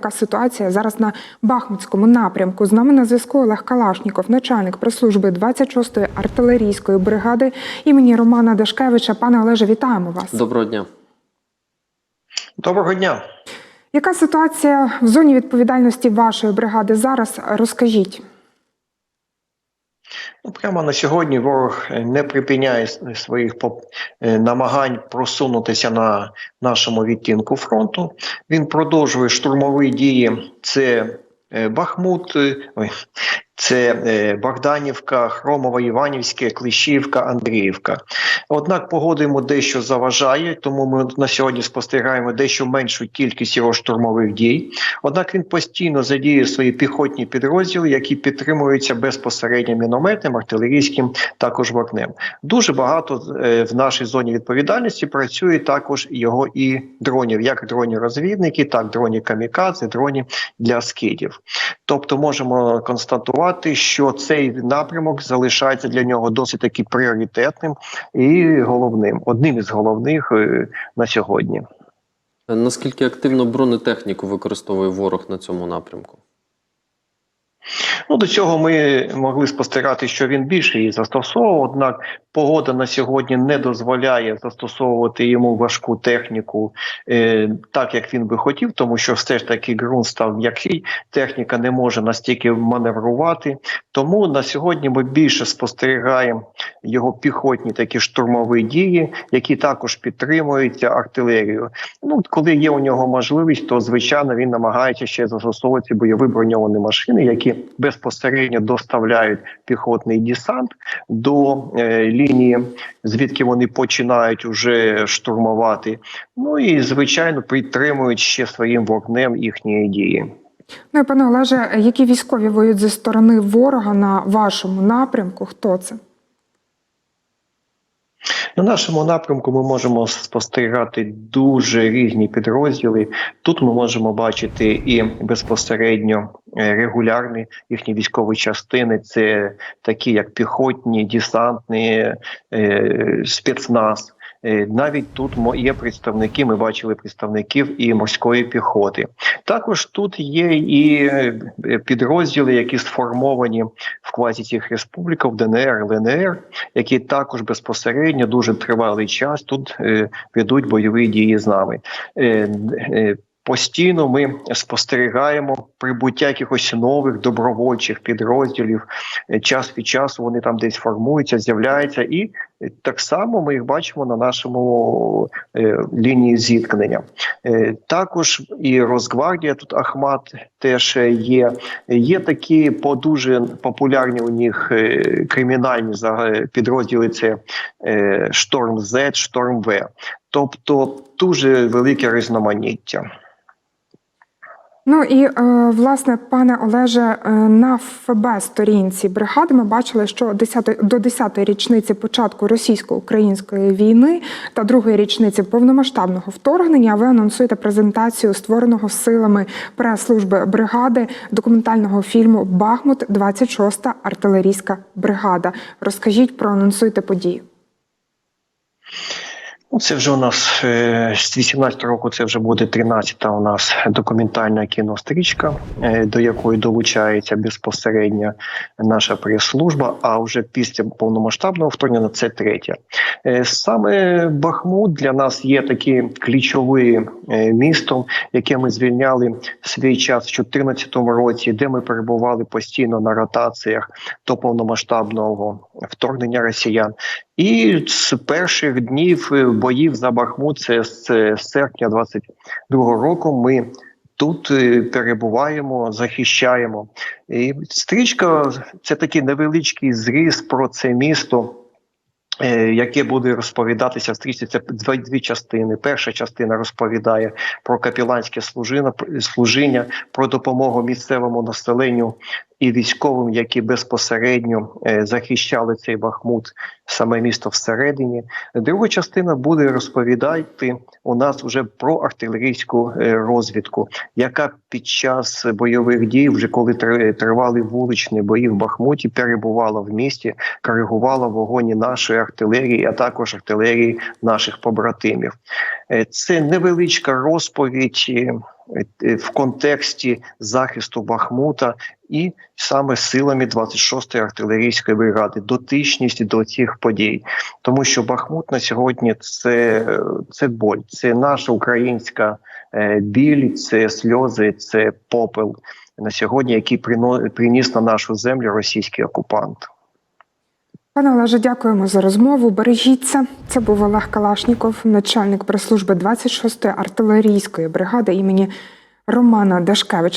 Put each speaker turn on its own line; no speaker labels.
Яка ситуація зараз на Бахмутському напрямку? З нами на зв'язку Олег Калашніков, начальник прес-служби 26-ї артилерійської бригади імені Романа Дашкевича. Пане Олеже, вітаємо вас.
Доброго дня.
Доброго дня.
Яка ситуація в зоні відповідальності вашої бригади зараз? Розкажіть.
Ну, прямо на сьогодні ворог е, не припиняє своїх е, намагань просунутися на нашому відтінку фронту. Він продовжує штурмові дії. Це е, Бахмут, це е, Богданівка, Хромова, Іванівське, Клещівка, Андріївка. Однак погода дещо заважає, тому ми на сьогодні спостерігаємо дещо меншу кількість його штурмових дій. Однак він постійно задіє свої піхотні підрозділи, які підтримуються безпосередньо мінометним, артилерійським, також вогнем. Дуже багато е, в нашій зоні відповідальності працює також його і дронів, як дроні-розвідники, так дроні камікадзе, дроні для скидів. Тобто можемо констатувати, що цей напрямок залишається для нього досить таки пріоритетним і головним, одним із головних е, на сьогодні.
Наскільки активно бронетехніку використовує ворог на цьому напрямку?
Ну, до цього ми могли спостерігати, що він більше її застосовував. Однак погода на сьогодні не дозволяє застосовувати йому важку техніку е, так, як він би хотів, тому що все ж таки ґрунт став м'який, техніка не може настільки маневрувати. Тому на сьогодні ми більше спостерігаємо його піхотні такі штурмові дії, які також підтримуються артилерією. Ну, коли є у нього можливість, то звичайно він намагається ще застосовувати бойові броньовані машини, які безпосередньо доставляють піхотний десант до е, лінії, звідки вони починають уже штурмувати. Ну і звичайно підтримують ще своїм вогнем їхні дії.
Ну пане Олеже, які військові воюють зі сторони ворога на вашому напрямку? Хто це?
На нашому напрямку ми можемо спостерігати дуже різні підрозділи. Тут ми можемо бачити і безпосередньо е, регулярні їхні військові частини. Це такі, як піхотні, десантні, е, спецназ. Е, Навіть тут є представники. Ми бачили представників і морської піхоти. Також тут є і е, підрозділи, які сформовані в квазі цих республік, в ДНР, ЛНР, які також безпосередньо дуже тривалий час тут е, ведуть бойові дії з нами. Постійно ми спостерігаємо прибуття якихось нових добровольчих підрозділів. Час від часу вони там десь формуються, з'являються, і так само ми їх бачимо на нашому е, лінії зіткнення. Е, також і Росгвардія тут Ахмат теж є. Є такі по дуже популярні у них е, кримінальні підрозділи. Це Шторм З, Шторм В. Тобто дуже велике різноманіття.
Ну і е, власне, пане Олеже, е, на ФБ сторінці бригади ми бачили, що 10, до 10-ї річниці початку російсько-української війни та другої річниці повномасштабного вторгнення ви анонсуєте презентацію створеного силами прес-служби бригади документального фільму Бахмут 26-та артилерійська бригада. Розкажіть, проанонсуйте подію.
Ну, Це вже у нас е, з 18 року. Це вже буде 13-та у нас документальна кінострічка, е, до якої долучається безпосередньо наша прес-служба. А вже після повномасштабного вторгнення це третя. Е, Саме Бахмут для нас є таким ключовим містом, яке ми звільняли свій час в 2014 році, де ми перебували постійно на ротаціях до повномасштабного вторгнення росіян. І з перших днів е, боїв за Бахмут, це з е, серпня 22-го року, ми тут е, перебуваємо, захищаємо. І стрічка це такий невеличкий зріз про це місто. Яке буде розповідатися в стрічці, це дві, дві частини. Перша частина розповідає про капіланське служіння, служіння, про допомогу місцевому населенню і військовим, які безпосередньо е, захищали цей Бахмут, саме місто всередині. Друга частина буде розповідати у нас вже про артилерійську е, розвідку, яка під час бойових дій, вже коли тр- тривали вуличні бої в Бахмуті, перебувала в місті, коригувала вогоні нашої артилерії, а також артилерії наших побратимів. Е, Це невеличка розповідь. в контексті захисту Бахмута і саме силами 26-ї артилерійської бригади, дотичність до цих подій, тому що Бахмут на сьогодні це, це боль, це наша українська е, біль, це сльози, це попел на сьогодні, який приніс на нашу землю російський окупант.
Пане Олеже, дякуємо за розмову. Бережіться. Це був Олег Калашніков, начальник прес-служби 26-ї артилерійської бригади імені Романа Дашкевича.